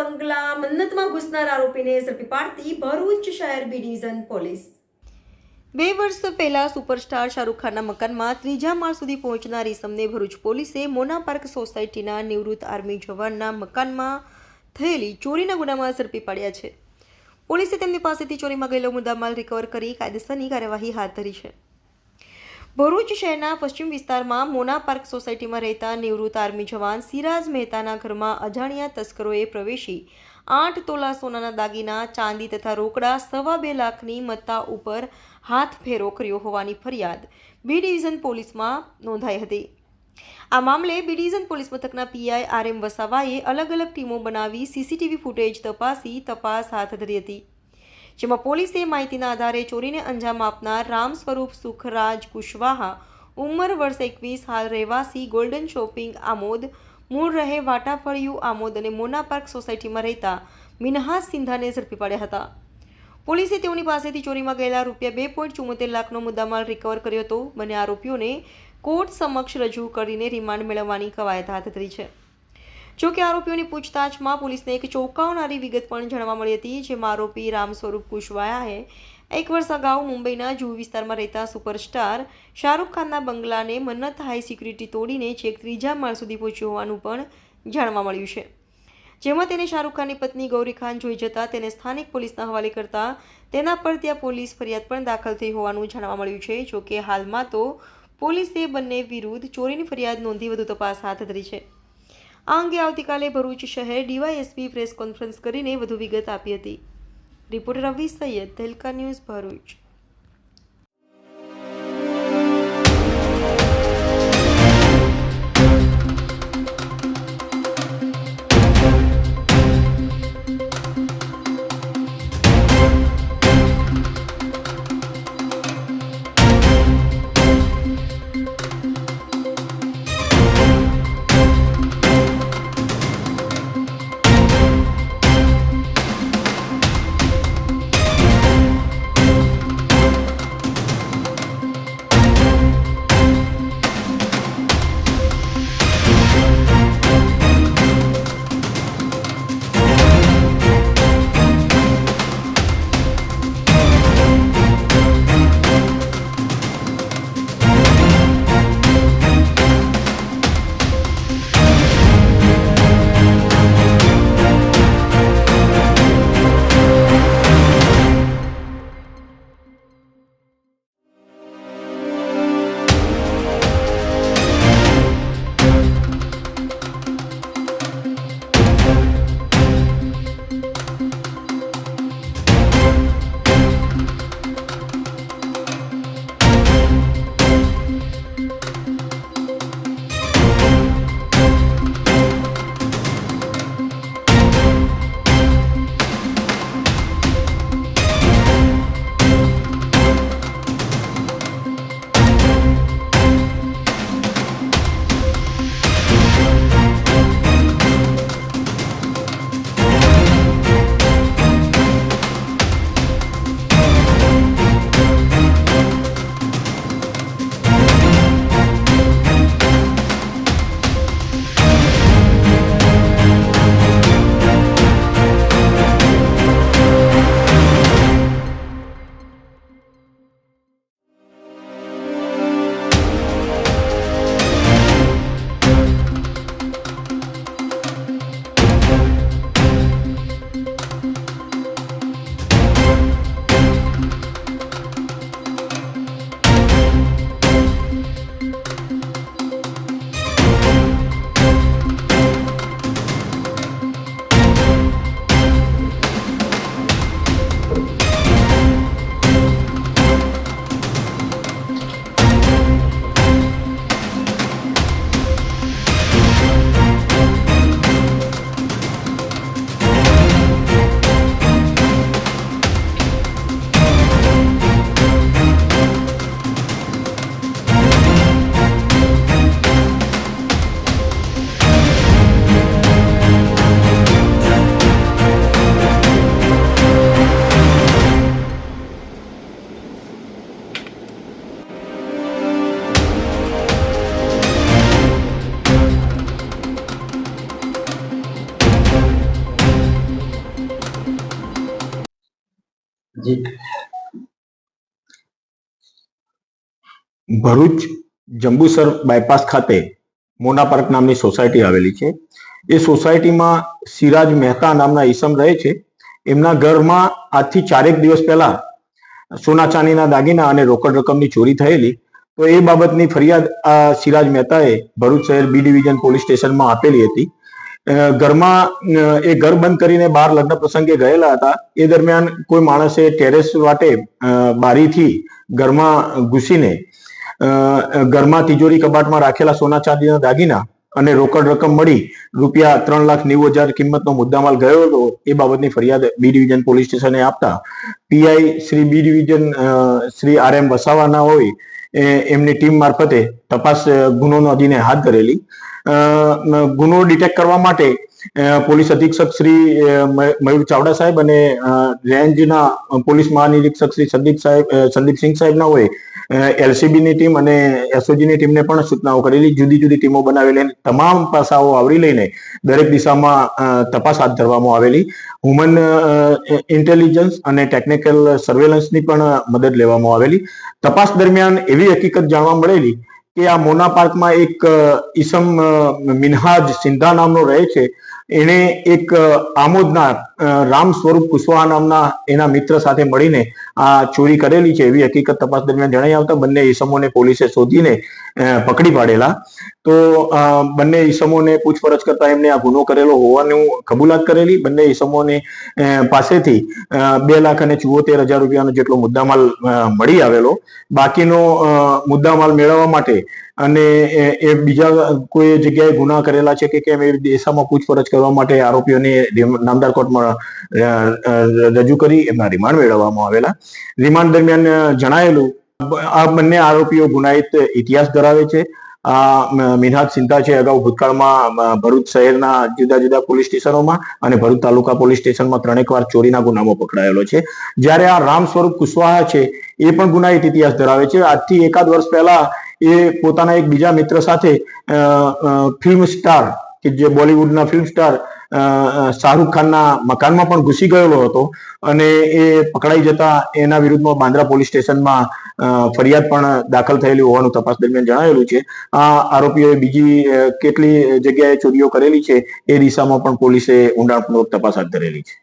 બંગલા મન્નતમાં ઘૂસનાર આરોપીને ઝડપી પાડતી ભરૂચ શહેર બી ડિવિઝન પોલીસ. બે વર્ષ પહેલા સુપરસ્ટાર શાહરૂખ ખાનના મકાનમાં ત્રીજા માળ સુધી પહોંચનાર ઇસમને ભરૂચ પોલીસે મોના પાર્ક સોસાયટીના નિવૃત્ત આર્મી જવાનના મકાનમાં થયેલી ચોરીના ગુનામાં ઝડપી પાડ્યા છે. પોલીસે તેમની પાસેથી ચોરીમાં ગયેલો મુદ્દામાલ રિકવર કરી કાયદેસરની કાર્યવાહી હાથ ધરી છે. ભરૂચ શહેરના પશ્ચિમ વિસ્તારમાં મોના પાર્ક સોસાયટીમાં રહેતા નિવૃત્ત આર્મી જવાન સિરાજ મહેતાના ઘરમાં અજાણ્યા તસ્કરોએ પ્રવેશી આઠ તોલા સોનાના દાગીના, ચાંદી તથા રોકડા સવા બે લાખની મત્તા ઉપર હાથ ફેરો કર્યો હોવાની ફરિયાદ બી ડિવિઝન પોલીસમાં નોંધાઈ હતી. આ મામલે બી ડિવિઝન પોલીસ મથકના પીઆઈ આર એમ વસાવાએ અલગ અલગ ટીમો બનાવી સીસીટીવી ફૂટેજ તપાસી તપાસ હાથ ધરી હતી. જેમાં પોલીસે માહિતીના આધારે ચોરીને અંજામ આપનાર રામ સ્વરૂપ સુખરાજ કુશવાહા, ઉંમર વર્ષ એકવીસ, હાલ રહેવાસી ગોલ્ડન શોપિંગ આમોદ, મૂળ રહે વાટાફળિયું, આમોદ અને મોના પાર્ક સોસાયટીમાં રહેતા મિનહાસ સિંધાને ઝડપી પાડ્યા હતા. પોલીસે તેઓની પાસેથી ચોરીમાં ગયેલા રૂપિયા બે પોઈન્ટ ચુમ્મોતેર લાખનો મુદ્દામાલ રિકવર કર્યો હતો. બંને આરોપીઓને કોર્ટ સમક્ષ રજૂ કરીને રિમાન્ડ મેળવવાની કવાયત હાથ ધરી છે. જો કે આરોપીઓની પૂછતાછમાં પોલીસને એક ચોંકાવનારી વિગત પણ જાણવા મળી હતી, જેમાં આરોપી રામ સ્વરૂપ કુશવાયાએ એક વર્ષ અગાઉ મુંબઈના જુહુ વિસ્તારમાં રહેતા સુપરસ્ટાર શાહરૂખ ખાનના બંગલાને મન્નત હાઈ સિક્યુરિટી તોડીને છેક ત્રીજા માળ સુધી પહોંચ્યું હોવાનું પણ જાણવા મળ્યું છે. જેમાં તેને શાહરૂખ ખાનની પત્ની ગૌરી ખાન જોઈ જતા તેને સ્થાનિક પોલીસના હવાલે કરતા તેના પર ત્યાં પોલીસ ફરિયાદ પણ દાખલ થઈ હોવાનું જાણવા મળ્યું છે, જો કે હાલમાં તો પોલીસે બંને વિરુદ્ધ ચોરીની ફરિયાદ નોંધી વધુ તપાસ હાથ ધરી છે. આ અંગે આવતીકાલે ભરૂચ શહેર ડીવાયએસપી પ્રેસ કોન્ફરન્સ કરીને વધુ વિગત આપી હતી. Reporter Ravi Sayed, Dhelka news Bharuch. Bharuch Jambusar bypass ખાતે મોના પાર્ક નામની સોસાયટી આવેલી છે. એ સોસાયટીમાં સિરાજ મહેતા નામના ઈસમ રહે છે. એમના ઘરમાં આજથી ચારેક દિવસ પહેલા સોના ચાંદીના દાગીના અને રોકડ રકમની ચોરી થયેલી. તો એ બાબતની ફરિયાદ આ સિરાજ મહેતાએ ભરૂચ શહેર બી ડિવિઝન પોલીસ સ્ટેશનમાં આપેલી હતી. ઘરમાં એ ઘર બંધ કરીને બહાર લગ્ન પ્રસંગે ગયેલા હતા. એ દરમિયાન કોઈ માણસે ટેરેસ વાટે બારીથી ઘરમાં ઘૂસીને ઘરમાં તિજોરી કબાટમાં રાખેલા સોના ચાંદીના દાગીના અને રોકડ રકમ મળી રૂપિયા ત્રણ લાખ નેવું હજાર કિંમતનો મુદ્દામાલ ગયો હતો, એ બાબતની ફરિયાદ બી ડિવિઝન પોલીસ સ્ટેશને આપતા. PI Shri B division Shri R M વસાવાના હોય એમની ટીમ મારફતે તપાસ ગુનો નોંધીને હાથ ધરેલી. ગુનો ડિટેક્ટ કરવા માટે પોલીસ અધિક્ષક શ્રી મયુર ચાવડા સાહેબ અને રેન્જના પોલીસ મહાનિરીક્ષક શ્રી સંદીપ સાહેબ સંદીપસિંહ સાહેબના હોય એલસીબીની ટીમ અને એસઓજીની ટીમને પણ સૂચનાઓ કરેલી, જુદી જુદી ટીમો બનાવેલી અને તમામ પાસાઓ આવરી લઈને દરેક દિશામાં તપાસ હાથ ધરવામાં આવેલી. હ્યુમન ઇન્ટેલિજન્સ અને ટેકનિકલ સર્વેલન્સની પણ મદદ લેવામાં આવેલી. તપાસ દરમિયાન એવી હકીકત જાણવા મળેલી કે આ મોના પાર્કમાં એક ઈસમ મિનહાજ સિંધા નામનો રહે છે. એણે એક આમોદના રામ સ્વરૂપ કુશવાહા નામના એના મિત્ર સાથે મળીને આ ચોરી કરેલી છે એવી હકીકત તપાસ દરમિયાન જણાઈ આવતા બંને ઈસમોને પોલીસે શોધીને પકડી પાડેલા. તો બંને ઈસમોને પૂછપરછ કરતા એમને આ ગુનો કરેલો હોવાનું કબૂલાત કરેલી. બંને ઈસમોને પાસેથી બે લાખ અને ચુઓતેર હજાર રૂપિયાનો જેટલો મુદ્દામાલ મળી આવેલો. બાકીનો મુદ્દામાલ મેળવવા માટે અને એ બીજા કોઈ જગ્યાએ ગુના કરેલા છે કે કેમ, એ દિશામાં પૂછપરછ કરવા માટે આરોપીઓને નામદાર કોર્ટમાં રજૂ કરી, એમના રિમાન્ડ મેળવવામાં આવેલા. રિમાન્ડ દરમિયાન જણાયેલું, આ બંને આરોપીઓ ગુનાહિત ઇતિહાસ ધરાવે છે. આ મિનહાજ સિંધા છે, અગાઉ ભૂતકાળમાં ભરૂચ શહેરના જુદા જુદા પોલીસ સ્ટેશનોમાં અને ભરૂચ તાલુકા પોલીસ સ્ટેશનમાં ત્રણેક વાર ચોરીના ગુનામાં પકડાયેલો છે. જ્યારે આ રામ સ્વરૂપ કુશવાહા છે, એ પણ ગુનાહિત ઇતિહાસ ધરાવે છે. આજથી એકાદ વર્ષ પહેલા એ પોતાના એક બીજા મિત્ર સાથે ફિલ્મ સ્ટાર કે જે બોલિવૂડના ફિલ્મ સ્ટાર શાહરૂખ ખાનના મકાનમાં પણ ઘૂસી ગયેલો હતો અને એ પકડાઈ જતા એના વિરુદ્ધમાં બાંદ્રા પોલીસ સ્ટેશનમાં ફરિયાદ પણ દાખલ થયેલી હોવાનું તપાસ દરમિયાન જણાવેલું છે. આ આરોપીઓએ બીજી કેટલી જગ્યાએ ચોરીઓ કરેલી છે એ દિશામાં પણ પોલીસે ઊંડાણપૂર્વક તપાસ હાથ ધરેલી છે.